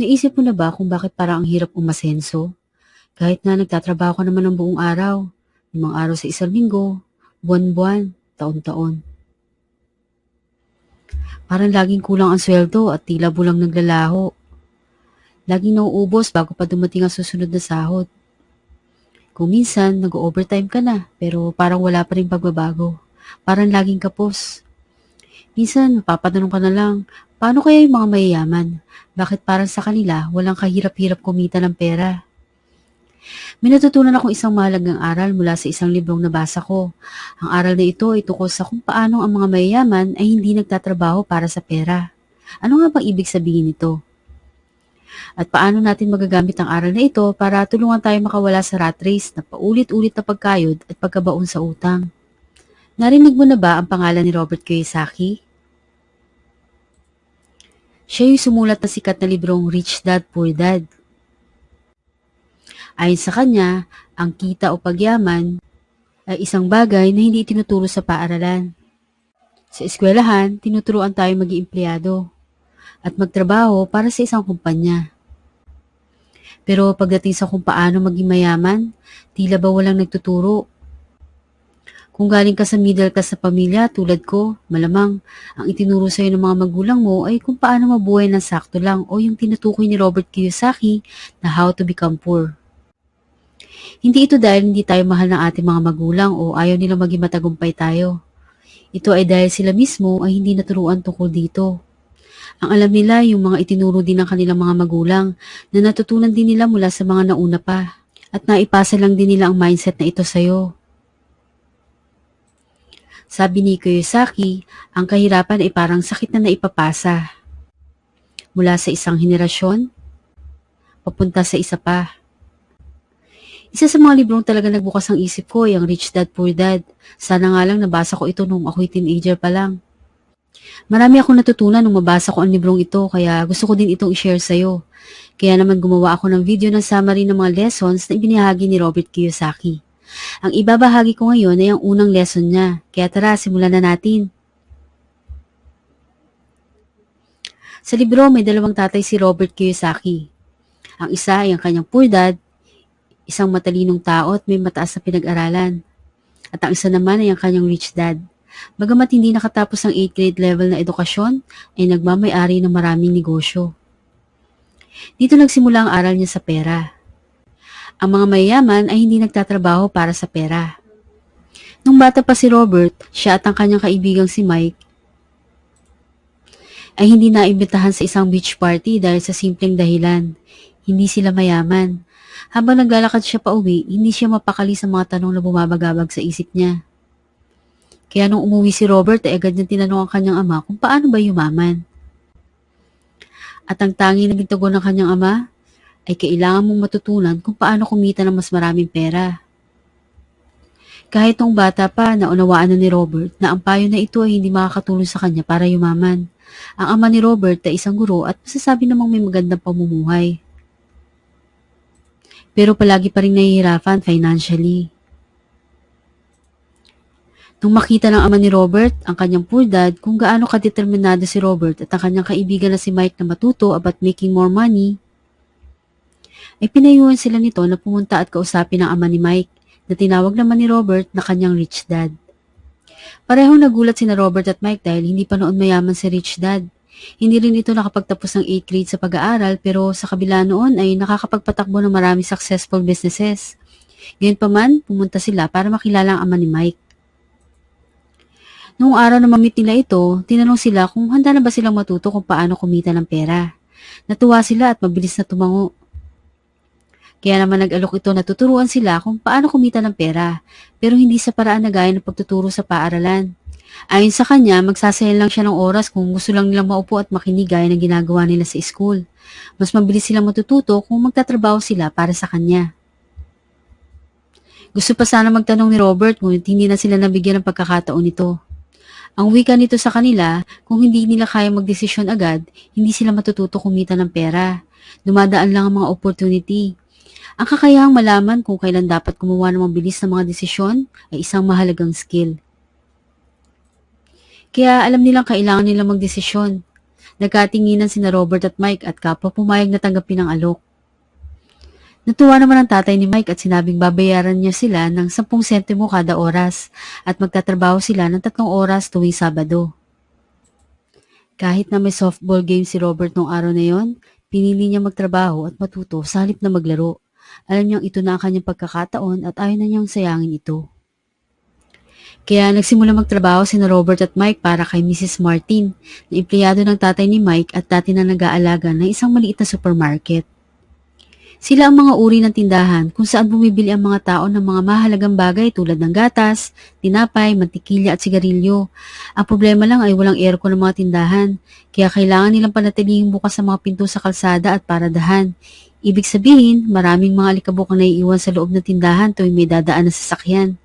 Naisip mo na ba kung bakit parang ang hirap umasenso? Kahit na nagtatrabaho ka naman ng buong araw, limang araw sa isang linggo, buwan-buwan, taon-taon. Parang laging kulang ang sweldo at tila bulang naglalaho. Laging nauubos bago pa dumating ang susunod na sahod. Kung minsan, nag-overtime ka na, pero parang wala pa rin pagbabago. Parang laging kapos. Minsan, mapapatanong ka na lang, paano kaya yung mga mayayaman? Bakit parang sa kanila, walang kahirap-hirap kumita ng pera? May natutunan akong isang mahalagang aral mula sa isang librong nabasa ko. Ang aral na ito ay tungkol sa kung paano ang mga mayayaman ay hindi nagtatrabaho para sa pera. Ano nga bang ibig sabihin nito? At paano natin magagamit ang aral na ito para tulungan tayo makawala sa rat race na paulit-ulit na pagkayod at pagkabaon sa utang? Narinig mo na ba ang pangalan ni Robert Kiyosaki? Siya yung sumulat ng sikat na librong Rich Dad Poor Dad. Ayon sa kanya, ang kita o pagyaman ay isang bagay na hindi tinuturo sa paaralan. Sa eskwelahan, tinuturuan tayo maging empleyado at magtrabaho para sa isang kumpanya. Pero pagdating sa kung paano maging mayaman, tila ba walang nagtuturo kung galing ka sa middle class na pamilya tulad ko, malamang ang itinuro sa'yo ng mga magulang mo ay kung paano mabuhay ng sakto lang o yung tinutukoy ni Robert Kiyosaki na how to become poor. Hindi ito dahil hindi tayo mahal ng ating mga magulang o ayaw nilang maging matagumpay tayo. Ito ay dahil sila mismo ay hindi naturuan tungkol dito. Ang alam nila yung mga itinuro din ng kanilang mga magulang na natutunan din nila mula sa mga nauna pa at naipasa lang din nila ang mindset na ito sa'yo. Sabi ni Kiyosaki, ang kahirapan ay parang sakit na naipapasa. Mula sa isang henerasyon, papunta sa isa pa. Isa sa mga librong talaga nagbukas ang isip ko ay ang Rich Dad Poor Dad. Sana nga lang nabasa ko ito nung ako'y teenager pa lang. Marami akong natutunan nung mabasa ko ang librong ito kaya gusto ko din itong i-share sa'yo. Kaya naman gumawa ako ng video ng summary ng mga lessons na ibinahagi ni Robert Kiyosaki. Ang ibabahagi ko ngayon ay ang unang lesson niya. Kaya tara, simulan na natin. Sa libro, may dalawang tatay si Robert Kiyosaki. Ang isa ay ang kanyang poor dad, isang matalinong tao at may mataas na pinag-aralan. At ang isa naman ay ang kanyang rich dad. Bagamat hindi nakatapos ang 8th grade level na edukasyon, ay nagmamayari ng maraming negosyo. Dito nagsimula ang aral niya sa pera. Ang mga mayayaman ay hindi nagtatrabaho para sa pera. Nung bata pa si Robert, siya at ang kanyang kaibigang si Mike ay hindi naimbitahan sa isang beach party dahil sa simpleng dahilan. Hindi sila mayaman. Habang naglalakad siya pa uwi, hindi siya mapakali sa mga tanong na bumabagabag sa isip niya. Kaya nung umuwi si Robert ay agad niyang tinanong ang kanyang ama kung paano ba yumaman. At ang tanging naging ng kanyang ama ay kailangan mong matutunan kung paano kumita ng mas maraming pera. Kahit nung bata pa, naunawaan na ni Robert na ang payo na ito ay hindi makakatulong sa kanya para yumaman. Ang ama ni Robert ay isang guro at masasabi namang may magandang pamumuhay. Pero palagi pa rin nahihirapan financially. Nung makita ng ama ni Robert, ang kanyang poor dad, kung gaano kadeterminado si Robert at ang kanyang kaibigan na si Mike na matuto about making more money, ay pinayuhan sila nito na pumunta at kausapin ang ama ni Mike na tinawag naman ni Robert na kanyang rich dad. Parehong nagulat sina Robert at Mike dahil hindi pa noon mayaman si rich dad. Hindi rin ito nakapagtapos ng 8th grade sa pag-aaral pero sa kabila noon ay nakakapagpatakbo ng marami successful businesses. Ngayon pa man, pumunta sila para makilala ang ama ni Mike. Noong araw na mamit nila ito, tinanong sila kung handa na ba silang matuto kung paano kumita ng pera. Natuwa sila at mabilis na tumango. Kaya naman nag-alok ito na tuturuan sila kung paano kumita ng pera, pero hindi sa paraan na gaya ng pagtuturo sa paaralan. Ayon sa kanya, magsasayang lang siya ng oras kung gusto lang nilang maupo at makinig gaya ng ginagawa nila sa school. Mas mabilis silang matututo kung magtatrabaho sila para sa kanya. Gusto pa sana magtanong ni Robert ngunit hindi na sila nabigyan ng pagkakataon nito. Ang wika nito sa kanila, kung hindi nila kaya magdesisyon agad, hindi sila matututo kumita ng pera. Dumadaan lang ang mga opportunity. Ang kakayahang malaman kung kailan dapat gumawa ng mabilis na mga desisyon ay isang mahalagang skill. Kaya alam nilang kailangan nilang magdesisyon. Nagkatinginan sina Robert at Mike at kapwa pumayag na tanggapin ang alok. Natuwa naman ang tatay ni Mike at sinabing babayaran niya sila ng 10 sentimo kada oras at magtatrabaho sila ng tatlong oras tuwing Sabado. Kahit na may softball game si Robert nung araw na yon, pinili niya magtrabaho at matuto sa halip na maglaro. Alam niyang ito na ang kanyang pagkakataon at ayaw na niyang sayangin ito. Kaya nagsimula magtrabaho si Robert at Mike para kay Mrs. Martin, na empleyado ng tatay ni Mike at dati na nag-aalaga ng isang maliit na supermarket. Sila ang mga uri ng tindahan kung saan bumibili ang mga tao ng mga mahalagang bagay tulad ng gatas, tinapay, mantikilya at sigarilyo. Ang problema lang ay walang aircon ng mga tindahan, kaya kailangan nilang panatilihing bukas sa mga pinto sa kalsada at paradahan. Ibig sabihin, maraming mga alikabok ang naiiwan sa loob ng tindahan tuwing may dadaan na sasakyan.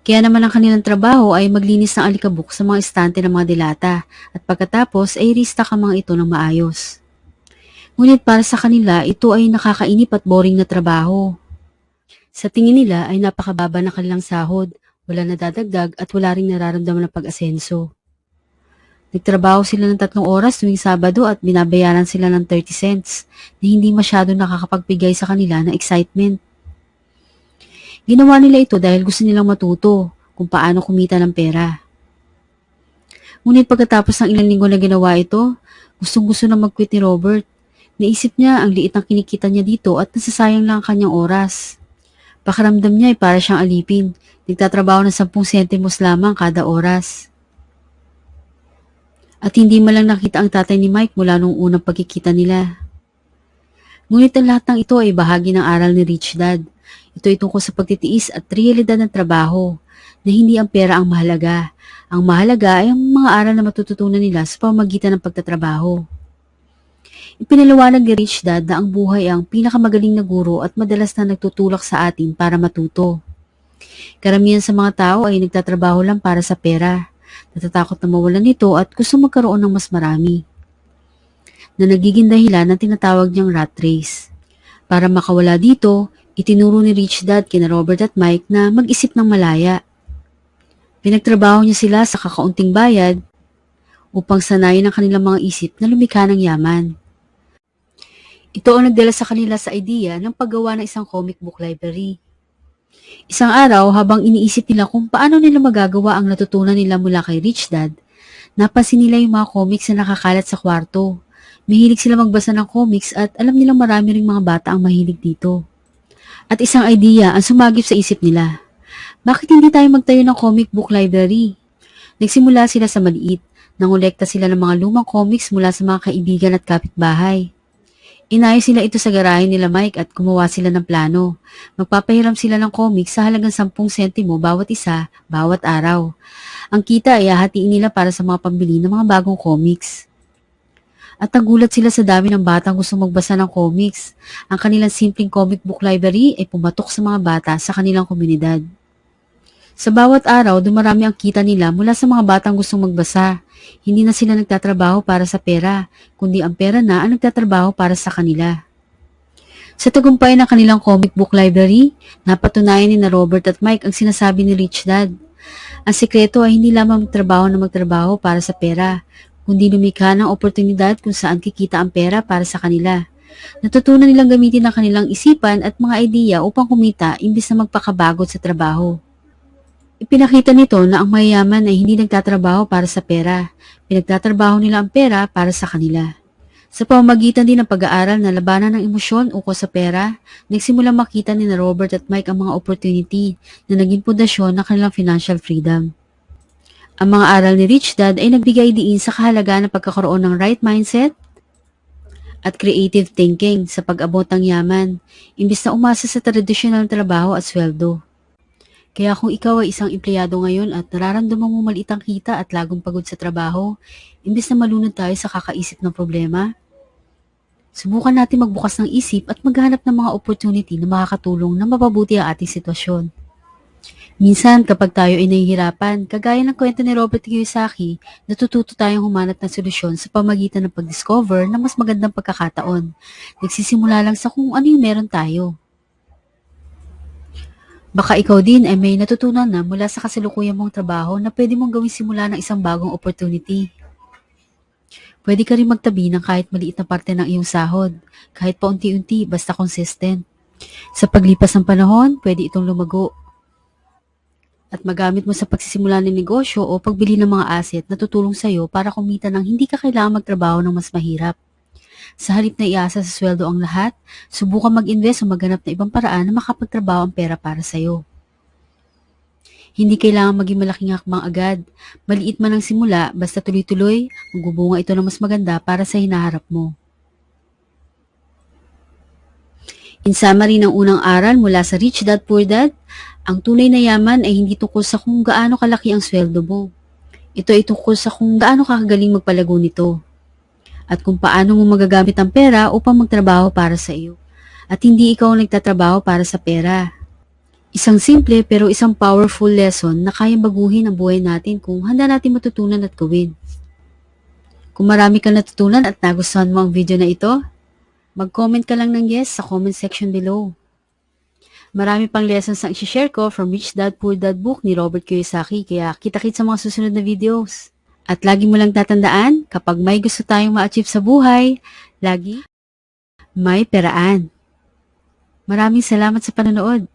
Kaya naman ang kanilang trabaho ay maglinis ng alikabok sa mga estante ng mga dilata at pagkatapos ay restock ang mga ito ng maayos. Ngunit para sa kanila, ito ay nakakainip at boring na trabaho. Sa tingin nila ay napakababa ng kanilang sahod, wala nadadagdag at wala ring nararamdaman ng pag-asenso. Nagtrabaho sila ng tatlong oras tuwing Sabado at binabayaran sila ng 30 cents na hindi masyado nakakapagbigay sa kanila ng excitement. Ginawa nila ito dahil gusto nilang matuto kung paano kumita ng pera. Ngunit pagkatapos ng ilang linggo na ginawa ito, gustong gusto na mag-quit ni Robert. Naisip niya ang liit ng kinikita niya dito at nasasayang lang ang kanyang oras. Pakaramdam niya ay para siyang alipin. Nagtatrabaho ng 10 sentimos lamang kada oras. At hindi man lang nakita ang tatay ni Mike mula nung unang pagkikita nila. Ngunit ang lahat ng ito ay bahagi ng aral ni Rich Dad. Ito ay tungkol sa pagtitiis at realidad ng trabaho na hindi ang pera ang mahalaga. Ang mahalaga ay ang mga aral na matututunan nila sa pamagitan ng pagtatrabaho. Ipinaliwanag ni Rich Dad na ang buhay ang pinakamagaling na guro at madalas na nagtutulak sa atin para matuto. Karamihan sa mga tao ay nagtatrabaho lang para sa pera, natatakot na mawalan nito at gusto magkaroon ng mas marami. Na nagiging dahilan ng tinatawag niyang rat race. Para makawala dito, itinuro ni Rich Dad kina Robert at Mike na mag-isip ng malaya. Pinagtrabaho niya sila sa kakaunting bayad upang sanayin ang kanilang mga isip na lumikha ng yaman. Ito ang nagdala sa kanila sa idea ng paggawa ng isang comic book library. Isang araw, habang iniisip nila kung paano nila magagawa ang natutunan nila mula kay Rich Dad, napansin nila yung mga comics na nakakalat sa kwarto. Mahilig sila magbasa ng comics at alam nilang marami ring mga bata ang mahilig dito. At isang idea ang sumagip sa isip nila. Bakit hindi tayo magtayo ng comic book library? Nagsimula sila sa maliit. Nangolekta sila ng mga lumang comics mula sa mga kaibigan at kapitbahay. Inayos sila ito sa garahe nila Mike at gumawa sila ng plano. Magpapahiram sila ng comics sa halagang 10 sentimo bawat isa, bawat araw. Ang kita ay hahatiin nila para sa mga pambili ng mga bagong comics. At nagulat sila sa dami ng batang gusto magbasa ng comics. Ang kanilang simpleng comic book library ay pumatok sa mga bata sa kanilang komunidad. Sa bawat araw, dumarami ang kita nila mula sa mga batang gustong magbasa. Hindi na sila nagtatrabaho para sa pera, kundi ang pera na ang nagtatrabaho para sa kanila. Sa tagumpay ng kanilang comic book library, napatunayan ni na Robert at Mike ang sinasabi ni Rich Dad. Ang sekreto ay hindi lamang magtrabaho na magtrabaho para sa pera, kundi lumikha ng oportunidad kung saan kikita ang pera para sa kanila. Natutunan nilang gamitin ang kanilang isipan at mga ideya upang kumita imbis na magpakabagod sa trabaho. Ipinakita nito na ang mayayaman ay hindi nagtatrabaho para sa pera. Pinagtatrabaho nila ang pera para sa kanila. Sa pamamagitan din ng pag-aaral na labanan ng emosyon ukol sa pera, nagsimulang makita ni na Robert at Mike ang mga opportunity na naging pundasyon ng kanilang financial freedom. Ang mga aral ni Rich Dad ay nagbigay diin sa kahalagaan ng pagkakaroon ng right mindset at creative thinking sa pag-abot ng yaman, imbis na umasa sa tradisyonal na trabaho at sweldo. Kaya kung ikaw ay isang empleyado ngayon at nararamdaman mo maliit ang kita at lagong pagod sa trabaho, imbes na malunod tayo sa kakaisip ng problema, subukan natin magbukas ng isip at maghanap ng mga opportunity na makakatulong na mapabuti ang ating sitwasyon. Minsan, kapag tayo ay nahihirapan, kagaya ng kwento ni Robert Kiyosaki, natututo tayong humanap ng solusyon sa pamagitan ng pag-discover ng mas magandang pagkakataon. Nagsisimula lang sa kung ano yung meron tayo. Baka ikaw din ay may natutunan na mula sa kasalukuyan mong trabaho na pwede mong gawin simula ng isang bagong opportunity. Pwede ka rin magtabi ng kahit maliit na parte ng iyong sahod, kahit paunti-unti basta consistent. Sa paglipas ng panahon, pwede itong lumago. At magamit mo sa pagsisimula ng negosyo o pagbili ng mga asset na tutulong sa iyo para kumita ng hindi ka kailangan magtrabaho ng mas mahirap. Sa halip na iasa sa sweldo ang lahat, subukan mag-invest o maghanap ng ibang paraan na makapagtrabaho ang pera para sa iyo. Hindi kailangan maging malaking hakbang agad. Maliit man ang simula, basta tuloy-tuloy, magbubunga ito ng mas maganda para sa hinaharap mo. In summary ng unang aral mula sa Rich Dad Poor Dad, ang tunay na yaman ay hindi tungkol sa kung gaano kalaki ang sweldo mo. Ito ay tungkol sa kung gaano kakagaling magpalago nito. At kung paano mo magagamit ang pera upang magtrabaho para sa iyo. At hindi ikaw ang nagtatrabaho para sa pera. Isang simple pero isang powerful lesson na kayang baguhin ang buhay natin kung handa natin matutunan at gawin. Kung marami kang natutunan at nagustuhan mo ang video na ito, mag-comment ka lang ng yes sa comment section below. Marami pang lessons ang isi-share ko from Rich Dad Poor Dad book ni Robert Kiyosaki kaya kita-kits sa mga susunod na videos. At lagi mo lang tatandaan, kapag may gusto tayong ma-achieve sa buhay, lagi may peraan. Maraming salamat sa panonood.